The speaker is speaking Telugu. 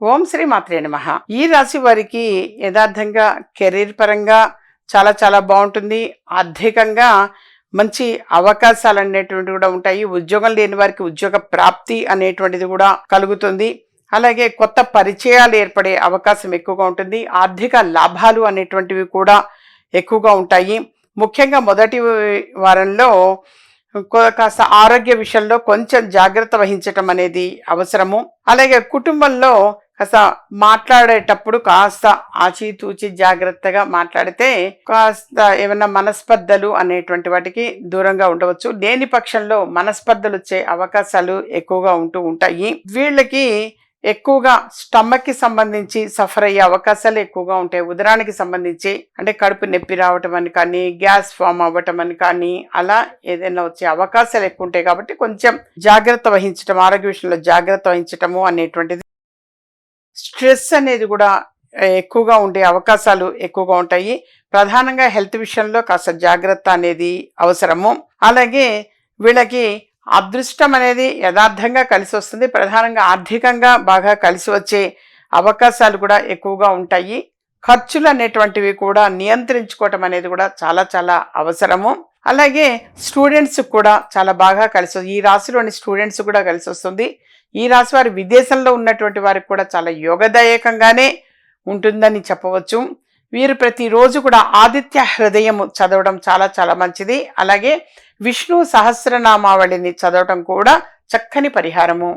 ఓం శ్రీ మాత్రే నమ. ఈ రాశి వారికి యథార్థంగా కెరీర్ పరంగా చాలా చాలా బాగుంటుంది. ఆర్థికంగా మంచి అవకాశాలు అనేటువంటివి కూడా ఉంటాయి. ఉద్యోగం లేని వారికి ఉద్యోగ ప్రాప్తి అనేటువంటిది కూడా కలుగుతుంది. అలాగే కొత్త పరిచయాలు ఏర్పడే అవకాశం ఎక్కువగా ఉంటుంది. ఆర్థిక లాభాలు అనేటువంటివి కూడా ఎక్కువగా ఉంటాయి. ముఖ్యంగా మొదటి వారంలో కాస్త ఆరోగ్య విషయంలో కొంచెం జాగ్రత్త వహించటం అనేది అవసరము. అలాగే కుటుంబంలో కాస్త మాట్లాడేటప్పుడు కాస్త ఆచితూచి జాగ్రత్తగా మాట్లాడితే కాస్త ఏమైనా మనస్పర్ధలు అనేటువంటి వాటికి దూరంగా ఉండవచ్చు. లేని పక్షంలో మనస్పర్ధలు వచ్చే అవకాశాలు ఎక్కువగా ఉంటూ ఉంటాయి. వీళ్ళకి ఎక్కువగా స్టమక్కి సంబంధించి సఫర్ అయ్యే అవకాశాలు ఎక్కువగా ఉంటాయి. ఉదరానికి సంబంధించి అంటే కడుపు నొప్పి రావటం అని కానీ గ్యాస్ ఫామ్ అవ్వటం అని కానీ అలా ఏదైనా వచ్చే అవకాశాలు ఎక్కువ ఉంటాయి కాబట్టి కొంచెం జాగ్రత్త వహించటం ఆరోగ్య విషయంలో జాగ్రత్త వహించటము అనేటువంటిది స్ట్రెస్ అనేది కూడా ఎక్కువగా ఉండే అవకాశాలు ఎక్కువగా ఉంటాయి. ప్రధానంగా హెల్త్ విషయంలో కాస్త జాగ్రత్త అనేది అవసరము. అలాగే వీళ్ళకి అదృష్టం అనేది యథార్థంగా కలిసి వస్తుంది. ప్రధానంగా ఆర్థికంగా బాగా కలిసి వచ్చే అవకాశాలు కూడా ఎక్కువగా ఉంటాయి. ఖర్చులు అనేటువంటివి కూడా నియంత్రించుకోవటం అనేది కూడా చాలా చాలా అవసరము. అలాగే స్టూడెంట్స్ కూడా చాలా బాగా కలిసి ఈ రాశిలోని స్టూడెంట్స్ కూడా కలిసి వస్తుంది. ఈ రాశి వారి విదేశంలో ఉన్నటువంటి వారికి కూడా చాలా యోగదాయకంగానే ఉంటుందని చెప్పవచ్చు. వీరు ప్రతిరోజు కూడా ఆదిత్య హృదయము చదవడం చాలా చాలా మంచిది. అలాగే విష్ణు సహస్రనామావళిని చదవటం కూడా చక్కని పరిహారము.